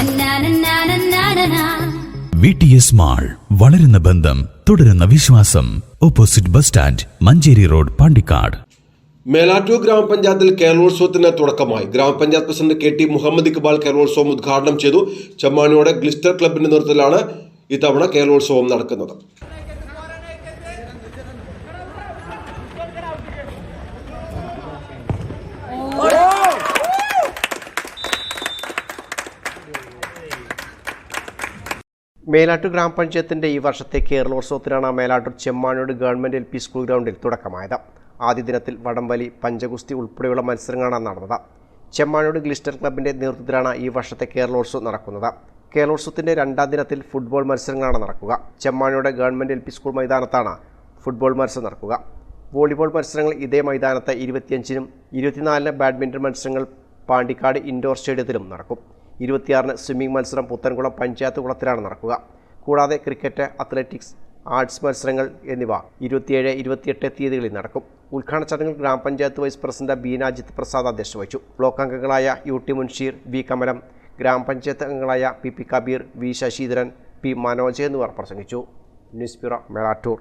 Na-na-na-na-na-na-na. V T S mall വളരുന്ന ബന്ധം തുടരുന്ന വിശ്വാസം. Opposite bus stand Manjeri road Pandikkad. Melattur ഗ്രാമപഞ്ചായത്തിൽ കേരളോത്സവത്തിന് തുടക്കമായി. ഗ്രാമപഞ്ചായത്ത് president K T Muhammad Iqbal Keralolsavam ഉദ്ഘാടനം ചെയ്തു. ചെമ്മാണിയോടെ ഗ്ലിസ്റ്റർ ക്ലബിന്റെ നേതൃത്വത്തിലാണ് ഇത്തവണ കേരളോത്സവം നടക്കുന്നത്. മേലാറ്റൂർ ഗ്രാമപഞ്ചായത്തിന്റെ ഈ വർഷത്തെ കേരളോത്സവത്തിനാണ് Melattur Chemmanode government L P school ഗ്രൗണ്ടിൽ തുടക്കമായത്. ആദ്യ ദിനത്തിൽ വടംവലി പഞ്ചഗുസ്തി ഉൾപ്പെടെയുള്ള മത്സരങ്ങളാണ് നടന്നത്. ചെമ്മാനോട് ഗ്ലിസ്റ്റർ ക്ലബിന്റെ നേതൃത്വത്തിലാണ് ഈ വർഷത്തെ കേരളോത്സവം നടക്കുന്നത്. കേരളോത്സവത്തിന്റെ രണ്ടാം ദിനത്തിൽ ഫുട്ബോൾ മത്സരങ്ങളാണ് നടക്കുക. Chemmanode government L P school മൈതാനത്താണ് football മത്സരം നടക്കുക. വോളിബോൾ മത്സരങ്ങൾ ഇതേ മൈതാനത്ത് ഇരുപത്തിയഞ്ചിനും ഇരുപത്തിനാലിന് ബാഡ്മിന്റൺ മത്സരങ്ങൾ പാണ്ടിക്കാട് ഇൻഡോർ സ്റ്റേഡിയത്തിലും നടക്കും. ഇരുപത്തിയാറിന് സ്വിമ്മിംഗ് മത്സരം പുത്തൻകുളം പഞ്ചായത്ത് കുളത്തിലാണ് നടക്കുക. കൂടാതെ ക്രിക്കറ്റ് അത്ലറ്റിക്സ് ആർട്സ് മത്സരങ്ങൾ എന്നിവ ഇരുപത്തിയേഴ് ഇരുപത്തിയെട്ട് തീയതികളിൽ നടക്കും. ഉദ്ഘാടന ചടങ്ങിൽ ഗ്രാമപഞ്ചായത്ത് വൈസ് പ്രസിഡന്റ് ബീനാജിത്ത് പ്രസാദ് അധ്യക്ഷത വഹിച്ചു. ബ്ലോക്ക് അംഗങ്ങളായ U. T. Munsheer V. Kamalam ഗ്രാമപഞ്ചായത്ത് അംഗങ്ങളായ P. P. Kabeer V. Sasidharan P. Manoj എന്നിവർ പ്രസംഗിച്ചു. News bureau Melattur.